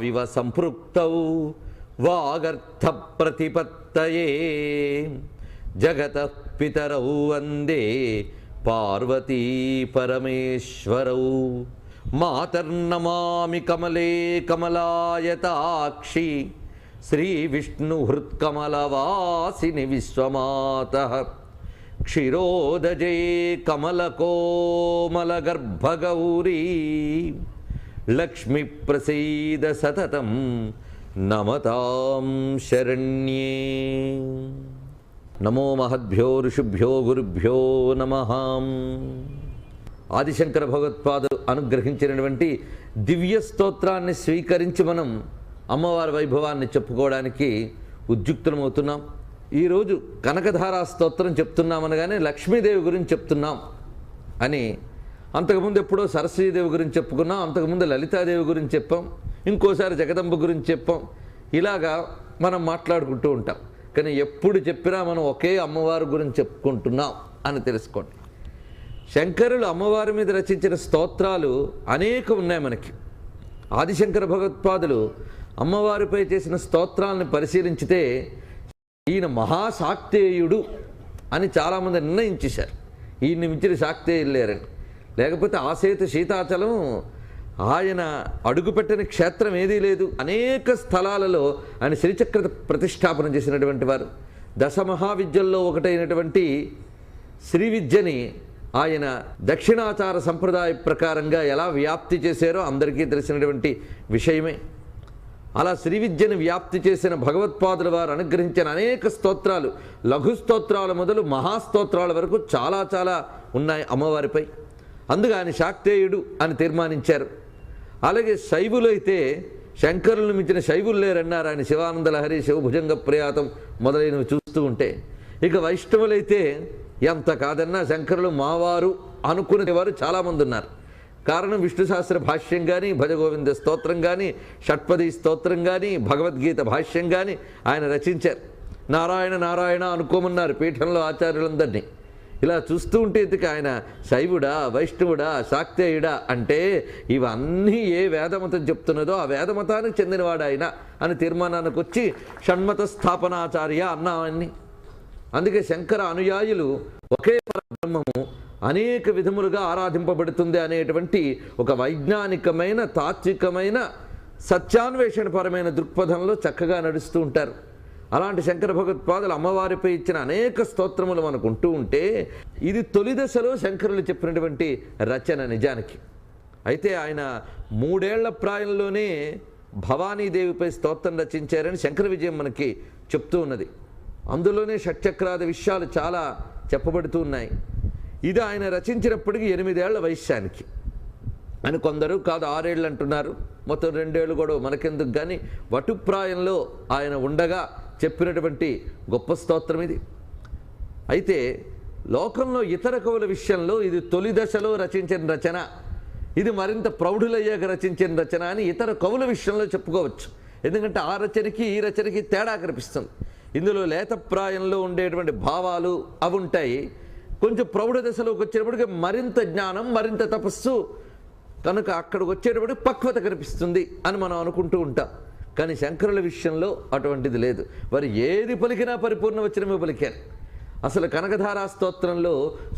వివ సంపృక్తౌ వాగర్థ ప్రతిపత్తయే జగత పితరౌ వందే పార్వతీ పరమేశ్వరౌ. మాతర్నమామి కమలే కమలాయతాక్షి. శ్రీవిష్ణుహృత్కమలవాసిని విశ్వమాత. క్షిరోదజే కమలకోమలగర్భగౌరీ. లక్ష్మి ప్రసీద సతతం నమతాం శరణ్యే. నమో మహద్భ్యో ఋషుభ్యో గురుభ్యో నమ. ఆదిశంకర భగవత్పాదులు అనుగ్రహించినటువంటి దివ్య స్తోత్రాన్ని స్వీకరించి మనం అమ్మవారి వైభవాన్ని చెప్పుకోవడానికి ఉద్యుక్తమవుతున్నాం ఈరోజు కనకధారా స్తోత్రం చెప్తున్నామనగానే లక్ష్మీదేవి గురించి చెప్తున్నాం అని అంతకుముందు ఎప్పుడో సరస్వతీదేవి గురించి చెప్పుకున్నాం అంతకుముందు లలితాదేవి గురించి చెప్పాం ఇంకోసారి జగదంబ గురించి చెప్పాం. ఇలాగా మనం మాట్లాడుకుంటూ ఉంటాం. కానీ ఎప్పుడు చెప్పినా మనం ఒకే అమ్మవారి గురించి చెప్పుకుంటున్నాం అని తెలుసుకోండి. శంకరులు అమ్మవారి మీద రచించిన స్తోత్రాలు అనేకం ఉన్నాయి మనకి. ఆదిశంకర భగవత్పాదులు అమ్మవారిపై చేసిన స్తోత్రాలను పరిశీలించితే ఈయన మహాశాక్తేయుడు అని చాలామంది నిర్ణయించేశారు. ఈయన్ని మించిన శాక్తేయులు లేరని లేకపోతే ఆసేతు సీతాచలం ఆయన అడుగుపెట్టని క్షేత్రం ఏదీ లేదు. అనేక స్థలాలలో ఆయన శ్రీచక్ర ప్రతిష్టాపన చేసినటువంటి వారు. దశ మహావిద్యల్లో ఒకటైనటువంటి శ్రీ విద్యని ఆయన దక్షిణాచార సంప్రదాయ ప్రకారంగా ఎలా వ్యాప్తి చేశారో అందరికీ తెలిసినటువంటి విషయమే. అలా శ్రీ విద్యను వ్యాప్తి చేసిన భగవత్పాదుల వారు అనుగ్రహించిన అనేక స్తోత్రాలు లఘు స్తోత్రాల మొదలు మహాస్తోత్రాల వరకు చాలా చాలా ఉన్నాయి అమ్మవారిపై. అందుకు ఆయన శాక్తేయుడు అని తీర్మానించారు. అలాగే శైవులు అయితే శంకరులను మించిన శైవులు లేరన్నారు ఆయన శివానంద లహరి శివభుజంగ ప్రయాతం మొదలైనవి చూస్తూ ఉంటే ఇక వైష్ణవులైతే ఎంత కాదన్నా శంకరులు మావారు అనుకునేవారు చాలామంది ఉన్నారు కారణం విష్ణు సహస్ర భాష్యం కానీ భజగోవింద స్తోత్రం కానీ షట్పది స్తోత్రం కానీ భగవద్గీత భాష్యం కానీ ఆయన రచించారు. నారాయణ నారాయణ అనుకోమన్నారు పీఠంలో ఆచార్యులందరినీ. ఇలా చూస్తూ ఉంటే ఆయన? శైవుడా వైష్ణవుడా శాక్తేయుడా అంటే ఇవన్నీ ఏ వేదమతం చెప్తున్నదో ఆ వేదమతానికి చెందినవాడు ఆయన అని తీర్మానానికి వచ్చి షణ్మత స్థాపనాచార్య అన్నామని అందుకే శంకర అనుయాయులు ఒకే పరబ్రహ్మము అనేక విధములుగా ఆరాధింపబడుతుంది అనేటువంటి ఒక వైజ్ఞానికమైన తాత్వికమైన సత్యాన్వేషణపరమైన దృక్పథంలో చక్కగా నడుస్తూ ఉంటారు. అలాంటి శంకర భగవత్పాదులు అమ్మవారిపై ఇచ్చిన అనేక స్తోత్రములు మనకు ఉంటూ ఉంటే ఇది తొలి దశలో శంకరులు చెప్పినటువంటి రచన నిజానికి. అయితే ఆయన మూడేళ్ళ ప్రాయంలోనే భవానీదేవిపై స్తోత్రం రచించారని శంకర విజయం మనకి చెప్తూ ఉన్నది. అందులోనే షట్చక్రాది విషయాలు చాలా చెప్పబడుతూ ఉన్నాయి. ఇది ఆయన రచించినప్పటికీ ఎనిమిదేళ్ళ వయస్సానికి అని కొందరు కాదు ఆరేళ్ళు అంటున్నారు. మొత్తం రెండేళ్ళు కూడా మనకెందుకు కానీ వటుప్రాయంలో ఆయన ఉండగా చెప్పినటువంటి గొప్ప స్తోత్రం ఇది. అయితే లోకంలో ఇతర కవుల విషయంలో ఇది తొలి దశలో రచించిన రచన. ఇది మరింత ప్రౌఢులయ్యాక రచించిన రచన అని ఇతర కవుల విషయంలో చెప్పుకోవచ్చు. ఎందుకంటే ఆ రచనకి ఈ రచనకి తేడా కనిపిస్తుంది. ఇందులో లేతప్రాయంలో ఉండేటువంటి భావాలు అవి ఉంటాయి. కొంచెం ప్రౌఢ దశలోకి వచ్చేటప్పటికి మరింత జ్ఞానం మరింత తపస్సు కనుక అక్కడికి వచ్చేటప్పటికి పక్వత కనిపిస్తుంది అని మనం అనుకుంటూ ఉంటాం. కానీ శంకరుల విషయంలో అటువంటిది లేదు. వారు ఏది పలికినా పరిపూర్ణ వచనమే పలికారు. అసలు కనకధారా స్తోత్రంలో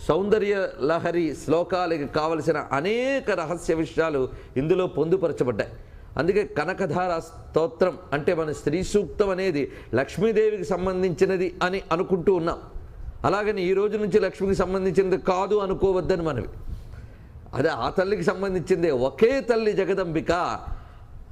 సౌందర్య లహరి శ్లోకాలకి కావలసిన అనేక రహస్య విషయాలు ఇందులో పొందుపరచబడ్డాయి. అందుకే కనకధార స్తోత్రం అంటే మన స్త్రీ సూక్తం అనేది లక్ష్మీదేవికి సంబంధించినది అని అనుకుంటూ ఉన్నాం. అలాగని ఈ రోజు నుంచి లక్ష్మికి సంబంధించినది కాదు అనుకోవద్దని మనవి. అదే ఆ తల్లికి సంబంధించిందే ఒకే తల్లి జగదంబిక.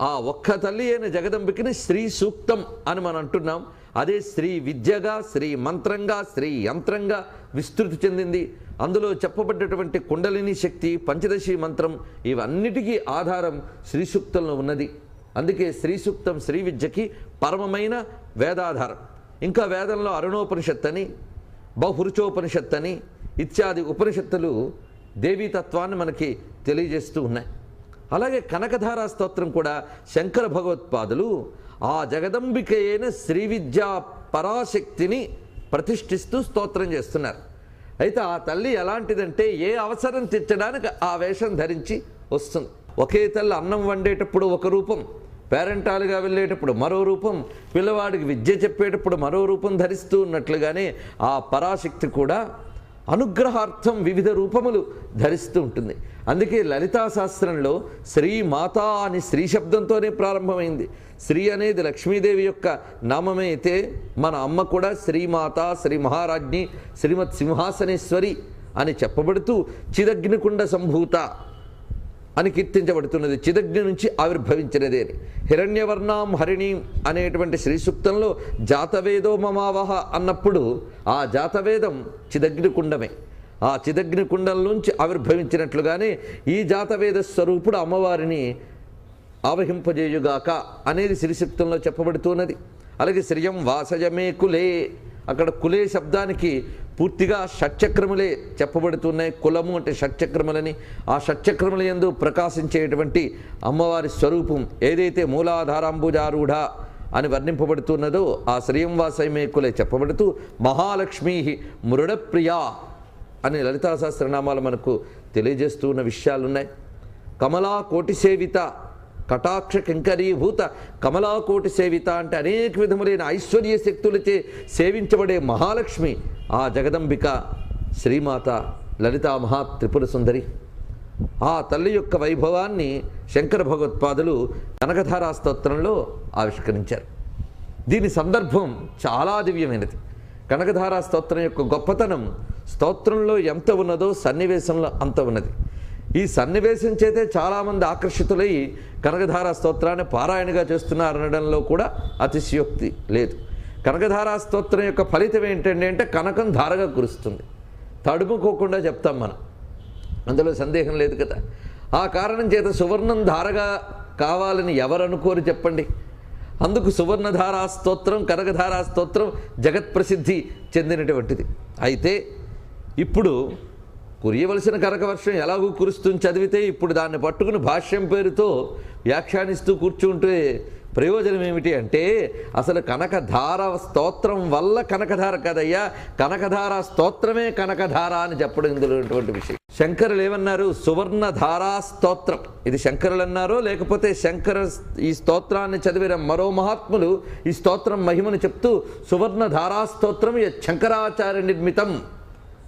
ఆ ఒక్క తల్లి అయిన జగదంబికని శ్రీ సూక్తం అని మనం అంటున్నాం. అదే శ్రీ విద్యగా శ్రీ మంత్రంగా శ్రీ యంత్రంగా విస్తృతి చెందింది. అందులో చెప్పబడ్డటువంటి కుండలిని శక్తి పంచదశి మంత్రం ఇవన్నిటికీ ఆధారం శ్రీ సూక్తంలో ఉన్నది. అందుకే శ్రీ సూక్తం శ్రీ విద్యకి పరమమైన వేదాధారం. ఇంకా వేదంలో అరుణోపనిషత్ అని బహురుచోపనిషత్ అని ఇత్యాది ఉపనిషత్తులు దేవీతత్వాన్ని మనకి తెలియజేస్తూ ఉన్నాయి. అలాగే కనకధారా స్తోత్రం కూడా శంకర భగవత్పాదులు ఆ జగదంబిక అయిన శ్రీ విద్యా పరాశక్తిని ప్రతిష్ఠిస్తూ స్తోత్రం చేస్తున్నారు. అయితే ఆ తల్లి ఎలాంటిదంటే ఏ అవసరం తెచ్చడానికి ఆ వేషం ధరించి వస్తుంది. ఒకే తల్లి అన్నం వండేటప్పుడు ఒక రూపం పేరెంటాలుగా వెళ్ళేటప్పుడు మరో రూపం పిల్లవాడికి విద్య చెప్పేటప్పుడు మరో రూపం ధరిస్తూ ఉన్నట్లుగానే ఆ పరాశక్తి కూడా అనుగ్రహార్థం వివిధ రూపములు ధరిస్తూ ఉంటుంది. అందుకే లలితా శాస్త్రంలో శ్రీ మాతా అని స్త్రీ శబ్దంతోనే ప్రారంభమైంది. శ్రీ అనేది లక్ష్మీదేవి యొక్క నామమే అయితే మన అమ్మ కూడా శ్రీమాత శ్రీ మహారాజ్ఞి శ్రీమత్ సింహాసనేశ్వరి అని చెప్పబడుతూ చిదగ్నికుండ సంభూత అని కీర్తించబడుతున్నది. చిదగ్ని నుంచి ఆవిర్భవించినదే. అని హిరణ్యవర్ణాం హరిణీం అనేటువంటి శ్రీ సూక్తంలో జాతవేదో మమావహ అన్నప్పుడు ఆ జాతవేదం చిదగ్ని కుండమే ఆ చిదగ్ని కుండం నుంచి ఆవిర్భవించినట్లుగానే ఈ జాతవేద స్వరూపుడు అమ్మవారిని ఆవహింపజేయుగాక అనేది శ్రీసూక్తంలో చెప్పబడుతున్నది. అలాగే శ్రియం వాసయమే కులే. అక్కడ కులే శబ్దానికి పూర్తిగా షట్చక్రములే చెప్పబడుతున్నాయి. కులము అంటే షట్చక్రములని. ఆ షట్చక్రముల యందు ప్రకాశించేటువంటి అమ్మవారి స్వరూపం ఏదైతే మూలాధారాంబుజారూఢ అని వర్ణింపబడుతున్నదో ఆ శ్రీయంవాసయమే కులే చెప్పబడుతూ మహాలక్ష్మీ మృడప్రియా అని లలితా సహస్రనామాలు మనకు తెలియజేస్తూ ఉన్న విషయాలున్నాయి. కమలా కోటి సేవిత కటాక్ష కింకరీభూత కమలాకోటి సేవిత అంటే అనేక విధములైన ఐశ్వర్య శక్తులచే సేవించబడే మహాలక్ష్మి ఆ జగదంబిక శ్రీమాత లలితా మహా త్రిపుర సుందరి. ఆ తల్లి యొక్క వైభవాన్ని శంకర భగవత్పాదులు కనకధారా స్తోత్రంలో ఆవిష్కరించారు. దీని సందర్భం చాలా దివ్యమైనది. కనకధారా స్తోత్రం యొక్క గొప్పతనం స్తోత్రంలో ఎంత ఉన్నదో సన్నివేశంలో అంత ఉన్నది. ఈ సన్నివేశం చేతే చాలామంది ఆకర్షితులై కనకధార స్తోత్రాన్ని పారాయణగా చేస్తున్నారు అనడంలో కూడా అతిశయోక్తి లేదు. కనకధారా స్తోత్రం యొక్క ఫలితం ఏంటంటే అంటే కనకం ధారగా కురుస్తుంది. తడుముకోకుండా చెప్తాం మనం. అందులో సందేహం లేదు కదా. ఆ కారణం చేత సువర్ణం ధారగా కావాలని ఎవరు అనుకోరు చెప్పండి. అందుకు సువర్ణధారా స్తోత్రం కనకధారా స్తోత్రం జగత్ ప్రసిద్ధి చెందినటువంటిది. అయితే ఇప్పుడు కురియవలసిన కనకవర్షం ఎలాగూ కురుస్తుంది చదివితే ఇప్పుడు దాన్ని పట్టుకుని భాష్యం పేరుతో వ్యాఖ్యానిస్తూ కూర్చుంటే ప్రయోజనం ఏమిటి అంటే అసలు కనకధార స్తోత్రం వల్ల కనకధార కదయ్యా కనకధార స్తోత్రమే కనకధార అని చెప్పడం ఇందులో విషయం. శంకరులు ఏమన్నారు? సువర్ణధారా స్తోత్రం. ఇది శంకరులు అన్నారో లేకపోతే శంకర ఈ స్తోత్రాన్ని చదివిన మరో మహాత్ములు ఈ స్తోత్రం మహిమను చెప్తూ సువర్ణధారా స్తోత్రం శంకరాచార్య నిర్మితం.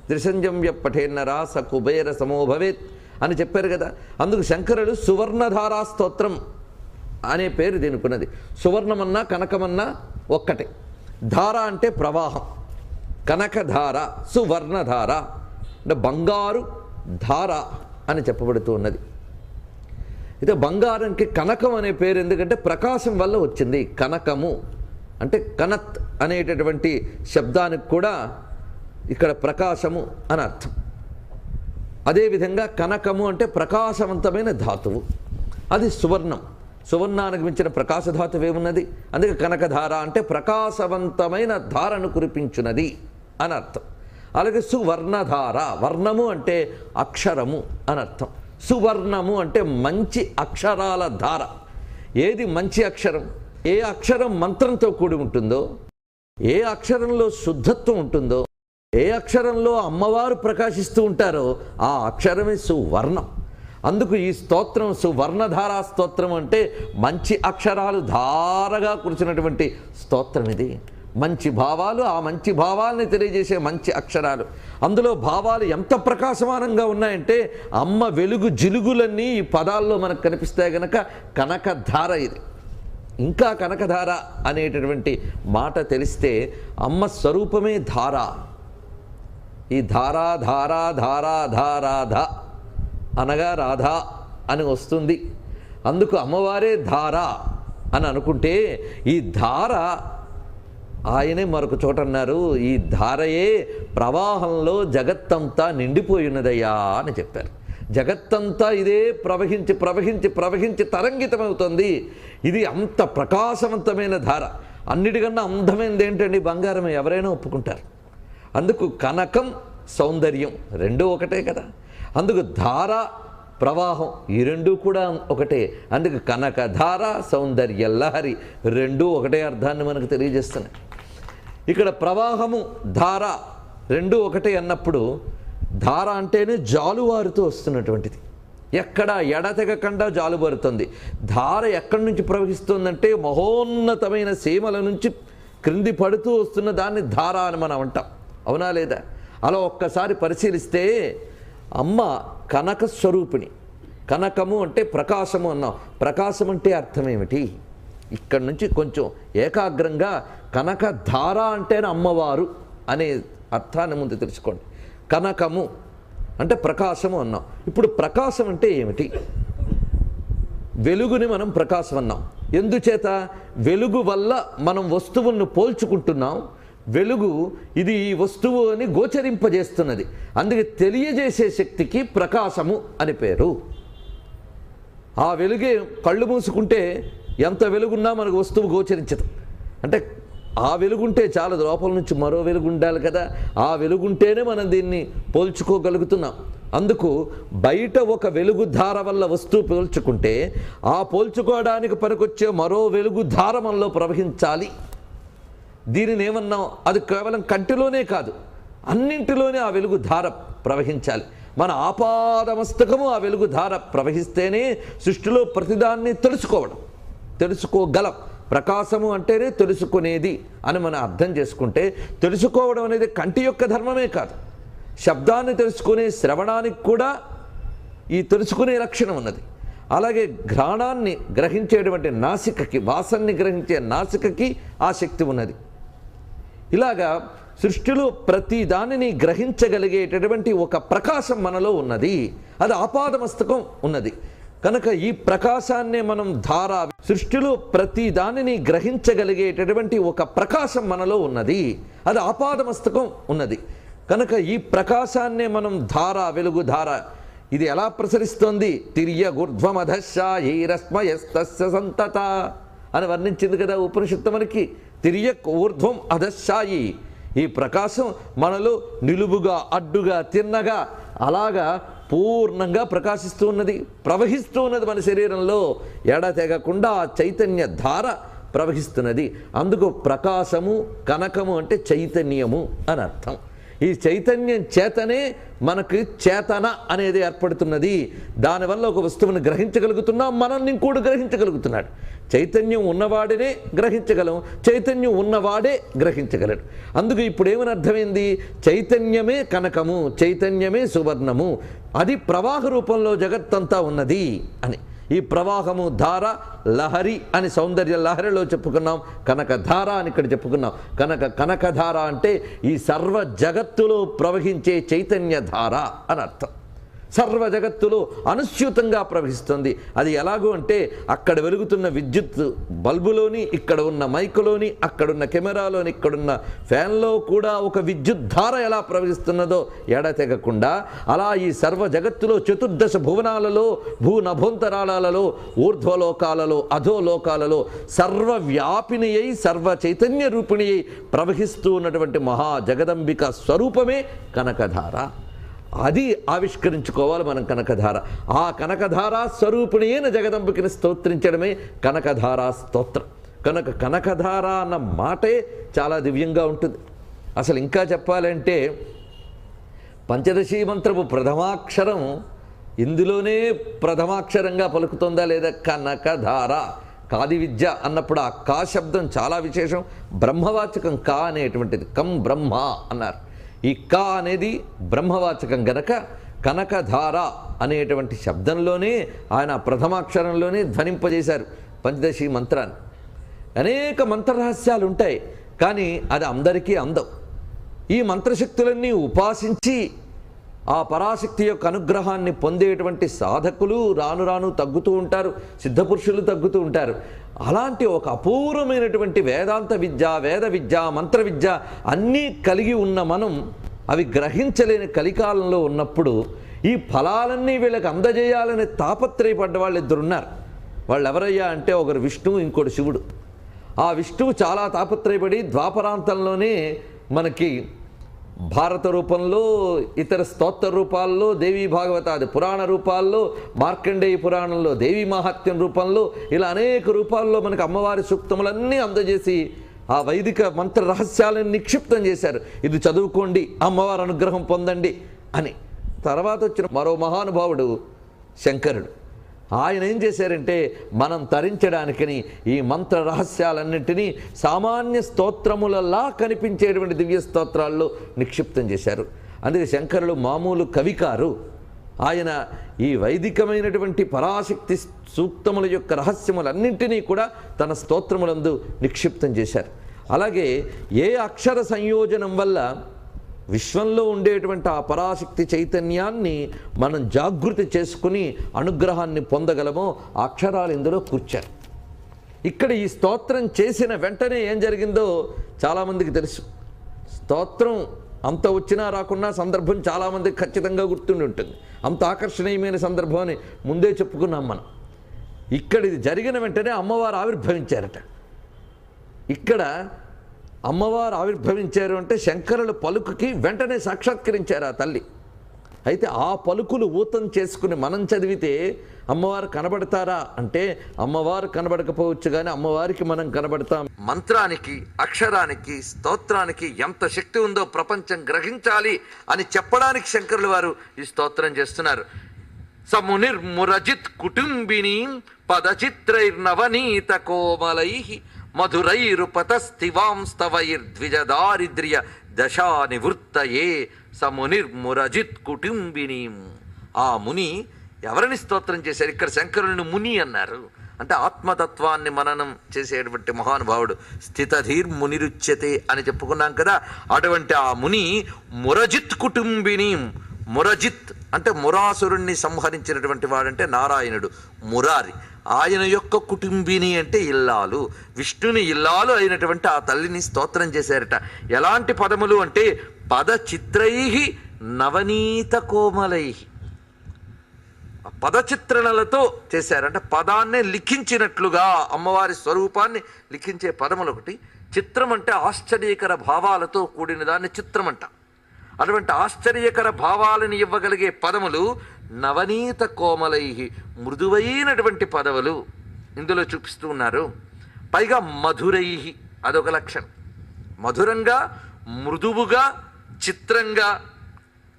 త్రిసంజంవ్య పఠేన్నరా స కుబేర సమోభవేత్ అని చెప్పారు కదా. అందుకు శంకరులు సువర్ణధారా స్తోత్రం అనే పేరు దీనికున్నది. సువర్ణమన్నా కనకమన్నా ఒక్కటే. ధార అంటే ప్రవాహం. కనకధార సువర్ణధార అంటే బంగారు ధార అని చెప్పబడుతూ ఉన్నది. అయితే బంగారంకి కనకం అనే పేరు ఎందుకంటే ప్రకాశం వల్ల వచ్చింది. కనకము అంటే కనత్ అనేటటువంటి శబ్దానికి కూడా ఇక్కడ ప్రకాశము అని అర్థం. అదేవిధంగా కనకము అంటే ప్రకాశవంతమైన ధాతువు. అది సువర్ణం. సువర్ణానికి మించిన ప్రకాశధాతువు ఏమున్నది? అందుకే కనకధార అంటే ప్రకాశవంతమైన ధారను కురిపించున్నది అని అర్థం. అలాగే సువర్ణధార వర్ణము అంటే అక్షరము అని అర్థం. సువర్ణము అంటే మంచి అక్షరాల ధార. ఏది మంచి అక్షరం? ఏ అక్షరం మంత్రంతో కూడి ఉంటుందో ఏ అక్షరంలో శుద్ధత్వం ఉంటుందో ఏ అక్షరంలో అమ్మవారు ప్రకాశిస్తూ ఉంటారో ఆ అక్షరమే సువర్ణం. అందుకు ఈ స్తోత్రం సువర్ణధారా స్తోత్రం అంటే మంచి అక్షరాలు ధారగా కూర్చున్నటువంటి స్తోత్రం ఇది. మంచి భావాలు ఆ మంచి భావాలని తెలియజేసే మంచి అక్షరాలు. అందులో భావాలు ఎంత ప్రకాశమానంగా ఉన్నాయంటే అమ్మ వెలుగు జిలుగులన్నీ ఈ పదాల్లో మనకు కనిపిస్తాయి గనక కనకధార ఇది. ఇంకా కనకధార అనేటటువంటి మాట తెలిస్తే అమ్మ స్వరూపమే ధార. ఈ ధారా ధారా ధారా ధారాధ అనగా రాధా అని వస్తుంది. అందుకు అమ్మవారే ధార అని అనుకుంటే ఈ ధార ఆయనే మరొక చోట అన్నారు ఈ ధారయే ప్రవాహంలో జగత్తంతా నిండిపోయినదయ్యా అని చెప్పారు. జగత్తంతా ఇదే ప్రవహించి ప్రవహించి ప్రవహించి తరంగితమవుతుంది. ఇది అంత ప్రకాశవంతమైన ధార. అన్నిటికన్నా అందమైనది ఏంటండి? బంగారం ఎవరైనా ఒప్పుకుంటారు. అందుకు కనకం సౌందర్యం రెండూ ఒకటే కదా. అందుకు ధార ప్రవాహం ఈ రెండూ కూడా ఒకటే. అందుకు కనక ధార సౌందర్య లహరి రెండూ ఒకటే అర్థాన్ని మనకు తెలియజేస్తున్నాయి. ఇక్కడ ప్రవాహము ధార రెండూ ఒకటే అన్నప్పుడు ధార అంటేనే జాలువారుతూ వస్తున్నటువంటిది. ఎక్కడ ఎడతెగకుండా జాలుబారుతుంది ధార ఎక్కడి నుంచి ప్రవహిస్తుందంటే మహోన్నతమైన సీమల నుంచి క్రింది పడుతూ వస్తున్న దాన్ని ధార అని మనం అంటాం. అవునా లేదా? అలా ఒక్కసారి పరిశీలిస్తే అమ్మ కనక స్వరూపిణి. కనకము అంటే ప్రకాశము అన్నాం ప్రకాశం అంటే అర్థం ఏమిటి ఇక్కడి నుంచి కొంచెం ఏకాగ్రంగా కనక ధార అంటేనే అమ్మవారు అనే అర్థాన్ని ముందు తెలుసుకోండి. కనకము అంటే ప్రకాశము అన్నాం ఇప్పుడు ప్రకాశం అంటే ఏమిటి? వెలుగుని మనం ప్రకాశం అన్నాం. ఎందుచేత? వెలుగు వల్ల మనం వస్తువులను పోల్చుకుంటున్నాం. వెలుగు ఇది ఈ వస్తువు అని గోచరింపజేస్తున్నది. అందుకే తెలియజేసే శక్తికి ప్రకాశము అని పేరు. ఆ వెలుగే కళ్ళు మూసుకుంటే ఎంత వెలుగున్నా మనకు వస్తువు గోచరించదు. అంటే ఆ వెలుగుంటే చాలా లోపల నుంచి మరో వెలుగు ఉండాలి కదా. ఆ వెలుగుంటేనే మనం దీన్ని పోల్చుకోగలుగుతున్నాం. అందుకు బయట ఒక వెలుగు ధార వల్ల వస్తువు పోల్చుకుంటే ఆ పోల్చుకోవడానికి పనికొచ్చే మరో వెలుగు ధార మనలో ప్రవహించాలి. దీనిని ఏమన్నాం అది కేవలం కంటిలోనే కాదు అన్నింటిలోనే ఆ వెలుగు ధార ప్రవహించాలి. మన ఆపాదమస్తకము ఆ వెలుగు ధార ప్రవహిస్తేనే సృష్టిలో ప్రతిదాన్ని తెలుసుకోవడం తెలుసుకోగలం. ప్రకాశము అంటేనే తెలుసుకునేది అని మనం అర్థం చేసుకుంటే తెలుసుకోవడం అనేది కంటి యొక్క ధర్మమే కాదు. శబ్దాన్ని తెలుసుకునే శ్రవణానికి కూడా ఈ తెలుసుకునే లక్షణం ఉన్నది. అలాగే ఘ్రాణాన్ని గ్రహించేటువంటి నాసికకి వాసన్ని గ్రహించే నాసికకి ఆ శక్తి ఉన్నది. ఇలాగా సృష్టిలో ప్రతి దానిని గ్రహించగలిగేటటువంటి ఒక ప్రకాశం మనలో ఉన్నది. అది ఆపాదమస్తకం ఉన్నది. కనుక ఈ ప్రకాశాన్నే మనం ధార సృష్టిలో ప్రతి దానిని గ్రహించగలిగేటటువంటి ఒక ప్రకాశం మనలో ఉన్నది. అది ఆపాదమస్తకం ఉన్నది. కనుక ఈ ప్రకాశాన్నే మనం ధార వెలుగు ధార. ఇది ఎలా ప్రసరిస్తోంది? తిర్య గుర్ధ్వమధశాయీరస్మయస్తస్య సంతత అని వర్ణించింది కదా ఉపనిషత్తు మనకి. తిరియక్ ఊర్ధ్వం అధశాయి. ఈ ప్రకాశం మనలో నిలువుగా అడ్డుగా తిన్నగా అలాగా పూర్ణంగా ప్రకాశిస్తూ ఉన్నది ప్రవహిస్తూ ఉన్నది మన శరీరంలో. ఎడతెగకుండా ఆ చైతన్య ధార ప్రవహిస్తున్నది. అందుకు ప్రకాశము కనకము అంటే చైతన్యము అని అర్థం. ఈ చైతన్యం చేతనే మనకి చేతన అనేది ఏర్పడుతున్నది. దానివల్ల ఒక వస్తువును గ్రహించగలుగుతున్నాం మనల్ని ఇంకోటి గ్రహించగలుగుతున్నాడు. చైతన్యం ఉన్నవాడినే గ్రహించగలం చైతన్యం ఉన్నవాడే గ్రహించగలడు. అందుకు ఇప్పుడు ఏమని అర్థమైంది? చైతన్యమే కనకము చైతన్యమే సువర్ణము అది ప్రవాహ రూపంలో జగత్తంతా ఉన్నది అని. ఈ ప్రవాహము ధార లహరి అని సౌందర్య లహరిలో చెప్పుకున్నాం కనకధార అని ఇక్కడ చెప్పుకున్నాం. కనక కనకధార అంటే ఈ సర్వ జగత్తులో ప్రవహించే చైతన్య ధార అని అర్థం. సర్వ జగత్తులో అనుస్యూతంగా ప్రవహిస్తుంది. అది ఎలాగో అంటే అక్కడ వెలుగుతున్న విద్యుత్ బల్బులోని ఇక్కడ ఉన్న మైకులోని అక్కడున్న కెమెరాలోని ఇక్కడున్న ఫ్యాన్లో కూడా ఒక విద్యుత్ ధార ఎలా ప్రవహిస్తున్నదో ఎడతెగకుండా అలా ఈ సర్వ జగత్తులో చతుర్దశ భువనాలలో భూ నభోంతరాళాలలో ఊర్ధ్వలోకాలలో అధోలోకాలలో సర్వవ్యాపిని అయి సర్వ చైతన్య రూపిణి అయి ప్రవహిస్తూ ఉన్నటువంటి మహా జగదంబిక స్వరూపమే కనకధార. అది ఆవిష్కరించుకోవాలి మనం కనకధార. ఆ కనకధార స్వరూపిణి అయిన జగదంబికని స్తోత్రించడమే కనకధారా స్తోత్రం. కనుక కనకధార అన్న మాటే చాలా దివ్యంగా ఉంటుంది. అసలు ఇంకా చెప్పాలంటే పంచదశీ మంత్రపు ప్రథమాక్షరం ఇందులోనే ప్రథమాక్షరంగా పలుకుతుందా లేదా? కనకధార. కాది విద్య అన్నప్పుడు ఆ కా శబ్దం చాలా విశేషం. బ్రహ్మవాచకం కా అనేటువంటిది. కం బ్రహ్మ అన్నారు. ఈ క అనేది బ్రహ్మవాచకం గనక కనకధార అనేటువంటి శబ్దంలోనే ఆయన ప్రథమాక్షరంలోనే ధ్వనింపజేశారు పంచదశి మంత్రాన్ని. అనేక మంత్రరహస్యాలు ఉంటాయి కానీ అది అందరికీ అందం. ఈ మంత్రశక్తులన్నీ ఉపాసించి ఆ పరాశక్తి యొక్క అనుగ్రహాన్ని పొందేటువంటి సాధకులు రాను రాను తగ్గుతూ ఉంటారు సిద్ధపురుషులు తగ్గుతూ ఉంటారు. అలాంటి ఒక అపూర్వమైనటువంటి వేదాంత విద్య వేద విద్య మంత్ర విద్య అన్నీ కలిగి ఉన్న మనం అవి గ్రహించలేని కలికాలంలో ఉన్నప్పుడు ఈ ఫలాలన్నీ వీళ్ళకి అందజేయాలని తాపత్రయపడ్డ వాళ్ళు ఇద్దరున్నారు వాళ్ళు ఎవరయ్యా అంటే ఒకరు విష్ణువు ఇంకోటి శివుడు. ఆ విష్ణువు చాలా తాపత్రయపడి ద్వాపరాంతంలోనే మనకి భారత రూపంలో ఇతర స్తోత్ర రూపాల్లో దేవీ భాగవతాది పురాణ రూపాల్లో మార్కండేయ పురాణంలో దేవీ మహాత్యం రూపంలో ఇలా అనేక రూపాల్లో మనకు అమ్మవారి సూక్తములన్నీ అందజేసి ఆ వైదిక మంత్ర రహస్యాలను నిక్షిప్తం చేశారు. ఇది చదువుకోండి అమ్మవారి అనుగ్రహం పొందండి అని. తర్వాత వచ్చిన మరో మహానుభావుడు శంకరుడు. ఆయన ఏం చేశారంటే మనం తరించడానికని ఈ మంత్ర రహస్యాలన్నింటినీ సామాన్య స్తోత్రములలా కనిపించేటువంటి దివ్య స్తోత్రాల్లో నిక్షిప్తం చేశారు. అందుకే శంకరులు మామూలు కవికారు ఆయన ఈ వైదికమైనటువంటి పరాశక్తి సూక్తముల యొక్క రహస్యములన్నింటినీ కూడా తన స్తోత్రములందు నిక్షిప్తం చేశారు. అలాగే ఏ అక్షర సంయోజనం వల్ల విశ్వంలో ఉండేటువంటి ఆ పరాశక్తి చైతన్యాన్ని మనం జాగృతి చేసుకుని అనుగ్రహాన్ని పొందగలమో అక్షరాలు ఇందులో కూర్చారు ఇక్కడ ఈ స్తోత్రం చేసిన వెంటనే ఏం జరిగిందో చాలామందికి తెలుసు. స్తోత్రం అంత వచ్చినా రాకున్నా సందర్భం చాలామందికి ఖచ్చితంగా గుర్తుండి ఉంటుంది. అంత ఆకర్షణీయమైన సందర్భం అని ముందే చెప్పుకున్నాం మనం. ఇక్కడ ఇది జరిగిన వెంటనే అమ్మవారు ఆవిర్భవించారట. ఇక్కడ అమ్మవారు ఆవిర్భవించారు అంటే శంకరుల పలుకుకి వెంటనే సాక్షాత్కరించారు ఆ తల్లి. అయితే ఆ పలుకులు ఊతం చేసుకుని మనం చదివితే అమ్మవారు కనబడతారా? అంటే అమ్మవారు కనబడకపోవచ్చు కానీ అమ్మవారికి మనం కనబడతాం. మంత్రానికి అక్షరానికి స్తోత్రానికి ఎంత శక్తి ఉందో ప్రపంచం గ్రహించాలి అని చెప్పడానికి శంకరులు వారు ఈ స్తోత్రం చేస్తున్నారు. సమునిర్మురజిత్ కుటుంబిని పదచిత్రైర్నవనీత కోమలై మధురైరుపతస్థివాంస్తవైర్ద్విజదారిద్ర్య దశా నివృత్తయే సమునిర్మురజిత్ కుటుంబినీం ఆ ముని ఎవరిని స్తోత్రం చేశారు? ఇక్కడ శంకరుని ముని అన్నారు. అంటే ఆత్మతత్వాన్ని మననం చేసేటువంటి మహానుభావుడు. స్థితధీర్ మునిరుచ్యతే అని చెప్పుకున్నాం కదా అటువంటి ఆ ముని మురజిత్ కుటుంబిని మురజిత్ అంటే మురాసురుణ్ణి సంహరించినటువంటి వాడంటే నారాయణుడు మురారి. ఆయన యొక్క కుటుంబిని అంటే ఇల్లాలు. విష్ణుని ఇల్లాలు అయినటువంటి ఆ తల్లిని స్తోత్రం చేశారట. ఎలాంటి పదములు అంటే పద చిత్రై నవనీత కోమలై పదచిత్రణలతో చేశారు అంటే పదాన్నే లిఖించినట్లుగా అమ్మవారి స్వరూపాన్ని లిఖించే పదములు ఒకటి చిత్రం అంటే ఆశ్చర్యకర భావాలతో కూడిన దాన్ని చిత్రం అంట అటువంటి ఆశ్చర్యకర భావాలను ఇవ్వగలిగే పదములు నవనీత కోమలై మృదువైనటువంటి పదవులు ఇందులో చూపిస్తూ ఉన్నారు. పైగా మధురై అదొక లక్షణం. మధురంగా మృదువుగా చిత్రంగా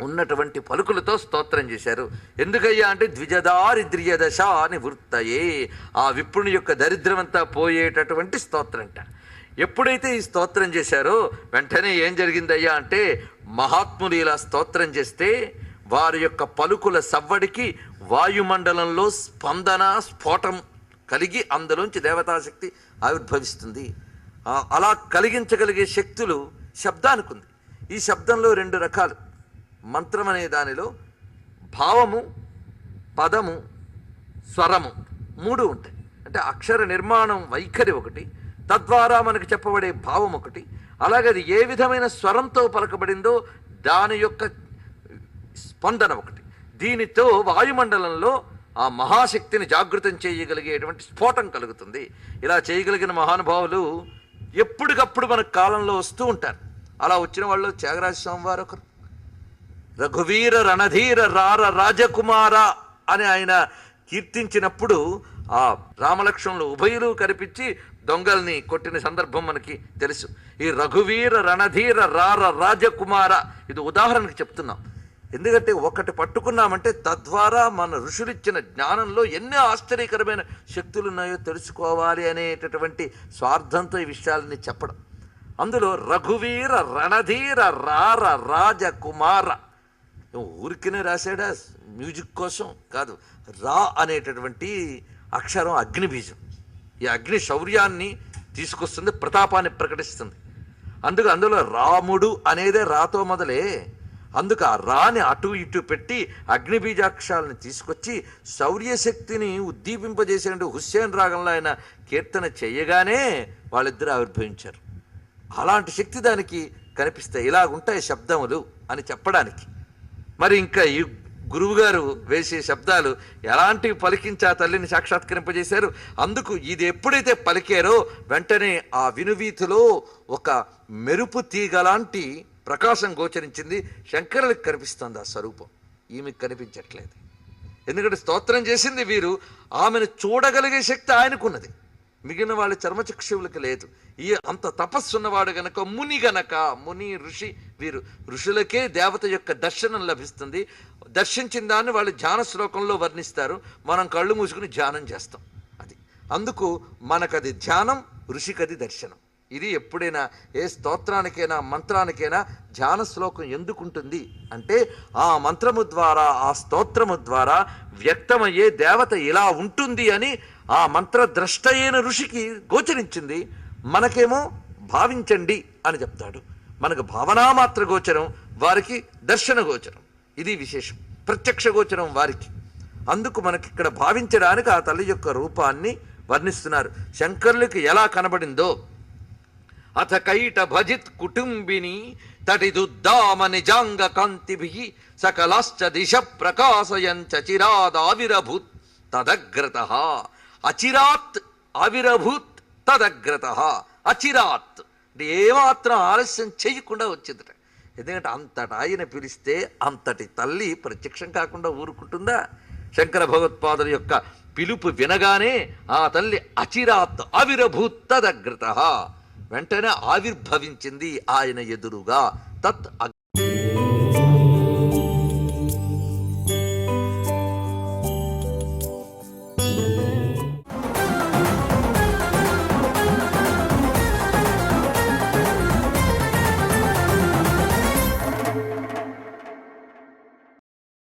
ఉన్నటువంటి పలుకులతో స్తోత్రం చేశారు. ఎందుకయ్యా అంటే ద్విజదారిద్ర్య దశ అని వృత్తయే ఆ విప్రుని యొక్క దరిద్రమంతా పోయేటటువంటి స్తోత్రంట. ఎప్పుడైతే ఈ స్తోత్రం చేశారో వెంటనే ఏం జరిగిందయ్యా అంటే మహాత్ములు ఇలా స్తోత్రం చేస్తే వారి యొక్క పలుకుల సవ్వడికి వాయుమండలంలో స్పందన స్ఫోటం కలిగి అందులోంచి దేవతాశక్తి ఆవిర్భవిస్తుంది. అలా కలిగించగలిగే శక్తులు శబ్దానికి ఉంది. ఈ శబ్దంలో రెండు రకాలు. మంత్రం అనే దానిలో భావము పదము స్వరము మూడు ఉంటాయి. అంటే అక్షర నిర్మాణం వైఖరి ఒకటి తద్వారా మనకు చెప్పబడే భావం ఒకటి అలాగే అది ఏ విధమైన స్వరంతో పలకబడిందో దాని యొక్క స్పందన ఒకటి. దీనితో వాయుమండలంలో ఆ మహాశక్తిని జాగృతం చేయగలిగేటువంటి స్ఫోటం కలుగుతుంది. ఇలా చేయగలిగిన మహానుభావులు ఎప్పటికప్పుడు మన కాలంలో వస్తూ ఉంటారు. అలా వచ్చిన వాళ్ళు త్యాగరాజ స్వామి వారు ఒకరు. రఘువీర రణధీర రార రాజకుమార అని ఆయన కీర్తించినప్పుడు ఆ రామలక్ష్మణులు ఉభయులు కనిపించి దొంగల్ని కొట్టిన సందర్భం మనకి తెలుసు. ఈ రఘువీర రణధీర రార రాజకుమార ఇది ఉదాహరణకు చెప్తున్నాం. ఎందుకంటే ఒకటి పట్టుకున్నామంటే తద్వారా మన ఋషులిచ్చిన జ్ఞానంలో ఎన్ని ఆశ్చర్యకరమైన శక్తులు ఉన్నాయో తెలుసుకోవాలి అనేటటువంటి స్వార్థంతో ఈ విషయాలని చెప్పడం. అందులో రఘువీర రణధీర రార రాజకుమార. ఊరికినే రాశాడా? మ్యూజిక్ కోసం కాదు. రా అనేటటువంటి అక్షరం అగ్నిబీజం. ఈ అగ్ని శౌర్యాన్ని తీసుకొస్తుంది ప్రతాపాన్ని ప్రకటిస్తుంది. అందుకు అందులో రాముడు అనేదే రాతో మొదలే. అందుకు ఆ రాని అటు ఇటు పెట్టి అగ్నిబీజాక్షాలను తీసుకొచ్చి శౌర్యశక్తిని ఉద్దీపింపజేసేటువంటి హుస్సేన్ రాగంలో ఆయన కీర్తన చేయగానే వాళ్ళిద్దరూ ఆవిర్భవించారు. అలాంటి శక్తి దానికి కనిపిస్తాయి ఇలా ఉంటాయి శబ్దములు అని చెప్పడానికి. మరి ఇంకా ఈ గురువుగారు వేసే శబ్దాలు ఎలాంటివి పలికించి ఆ తల్లిని సాక్షాత్కరింపజేశారు? అందుకు ఇది ఎప్పుడైతే పలికారో వెంటనే ఆ వినువీతిలో ఒక మెరుపు తీగలాంటి ప్రకాశం గోచరించింది శంకరులకు కనిపిస్తుంది ఆ స్వరూపం. ఈమెకు కనిపించట్లేదు. ఎందుకంటే స్తోత్రం చేసింది వీరు ఆమెను చూడగలిగే శక్తి ఆయనకున్నది. మిగిలిన వాళ్ళ చర్మచక్షువులకు లేదు. ఈ అంత తపస్సున్నవాడు గనక ముని గనక ముని ఋషి వీరు ఋషులకే దేవత యొక్క దర్శనం లభిస్తుంది. దర్శించిన దాన్ని వాళ్ళు ధ్యాన శ్లోకంలో వర్ణిస్తారు. మనం కళ్ళు మూసుకుని ధ్యానం చేస్తాం. అది అందుకు మనకది ధ్యానం ఋషికది దర్శనం. ఇది ఎప్పుడైనా ఏ స్తోత్రానికైనా మంత్రానికైనా ధ్యాన శ్లోకం ఎందుకుంటుంది? అంటే ఆ మంత్రము ద్వారా ఆ స్తోత్రము ద్వారా వ్యక్తమయ్యే దేవత ఇలా ఉంటుంది అని ఆ మంత్రద్రష్ట అయిన ఋషికి గోచరించింది. మనకేమో భావించండి అని చెప్తాడు. మనకు భావనామాత్ర గోచరం వారికి దర్శన గోచరం. ఇది విశేషం. ప్రత్యక్ష గోచరం వారికి. అందుకు మనకి ఇక్కడ భావించడానికి ఆ తల్లి యొక్క రూపాన్ని వర్ణిస్తున్నారు. శంకరులకి ఎలా కనబడిందో అథ కైట భజిత్ కుటుంబిని తటిదుద్దామ నిజాంగ కాంతిభి సకలాశ్చ దిశ ప్రకాశయంచ చిరాదావిరభూత్ తదగ్రత అచిరాత్ ఆవిరభూత్ తదగ్రత అచిరాత్ ఏమాత్రం ఆలస్యం చేయకుండా వచ్చిందట. ఎందుకంటే అంతటా ఆయన పిలిస్తే అంతటి తల్లి ప్రత్యక్షం కాకుండా ఊరుకుంటుందా? శంకర భగవత్పాదుల యొక్క పిలుపు వినగానే ఆ తల్లి అచిరాత్ ఆవిరభూత్ తదగ్రత వెంటనే ఆవిర్భవించింది ఆయన ఎదురుగా. తత్